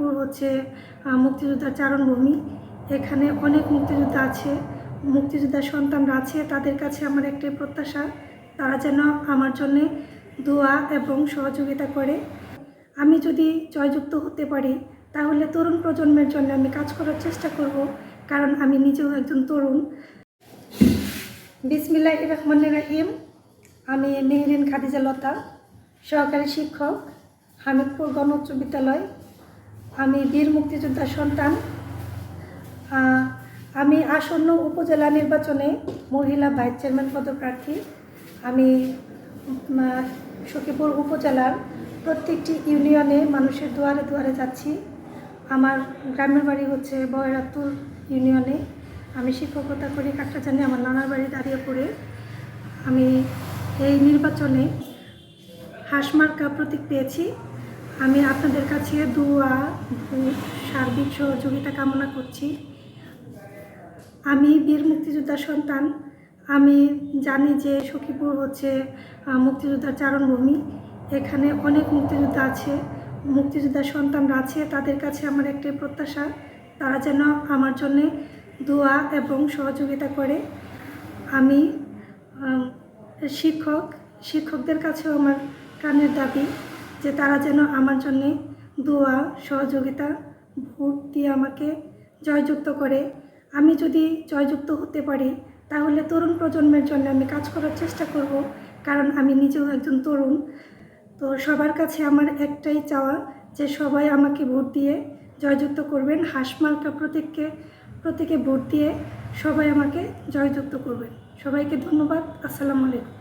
সখীপুর হচ্ছে মুক্তিযোদ্ধার চারণভূমি। এখানে অনেক মুক্তিযোদ্ধা আছে। মুক্তিযোদ্ধার সন্তানরা আছে, তাদের কাছে আমার একটাই প্রত্যাশা, তারা যেন আমার জন্যে দোয়া এবং সহযোগিতা করে। আমি যদি জয়যুক্ত হতে পারি, তাহলে তরুণ প্রজন্মের জন্য আমি কাজ করার চেষ্টা করব, কারণ আমি নিজেও একজন তরুণ। বিসমিল্লাহ রহমান রাহিম। আমি মেহরিন খাদিজা লতা, সহকারী শিক্ষক, হামিদপুর গণ উচ্চ বিদ্যালয়। আমি বীর মুক্তিযোদ্ধার সন্তান। আমি আসন্ন উপজেলা নির্বাচনে মহিলা ভাইস চেয়ারম্যান পদপ্রার্থী। আমি সখীপুর উপজেলার প্রত্যেকটি ইউনিয়নে মানুষের দুয়ারে দুয়ারে যাচ্ছি। আমার গ্রামের বাড়ি হচ্ছে বয়রাতুর ইউনিয়নে। আমি শিক্ষকতা করি কাকটাচানে আমার নানার বাড়ি দাঁড়িয়ে পড়ে আমি এই নির্বাচনে হাঁসমার্কা প্রতীক পেয়েছি। আমি আপনাদের কাছে দুয়া সার্বিক সহযোগিতা কামনা করছি। আমি বীর মুক্তিযোদ্ধার সন্তান। আমি জানি যে সখীপুর হচ্ছে মুক্তিযোদ্ধার চারণভূমি। এখানে অনেক মুক্তিযোদ্ধা আছে মুক্তিযোদ্ধার সন্তানরা আছে। তাদের কাছে আমার একটাই প্রত্যাশা, তারা যেন আমার জন্যে দোয়া এবং সহযোগিতা করে। আমি শিক্ষক, শিক্ষকদের কাছেও আমার প্রাণের দাবি। যে তারা যেন আমার জন্যে দোয়া, সহযোগিতা, ভোট দিয়ে আমাকে জয়যুক্ত করে। আমি যদি জয়যুক্ত হতে পারি, তাহলে তরুণ প্রজন্মের জন্য আমি কাজ করার চেষ্টা করব, কারণ আমি নিজেও একজন তরুণ। তো সবার কাছে আমার একটাই চাওয়া যে সবাই আমাকে ভোট দিয়ে জয়যুক্ত করবেন হাঁসমার্কা প্রতীককে, প্রতীকে ভোট দিয়ে সবাই আমাকে জয়যুক্ত করবেন। সবাইকে ধন্যবাদ, আসসালামু আলাইকুম।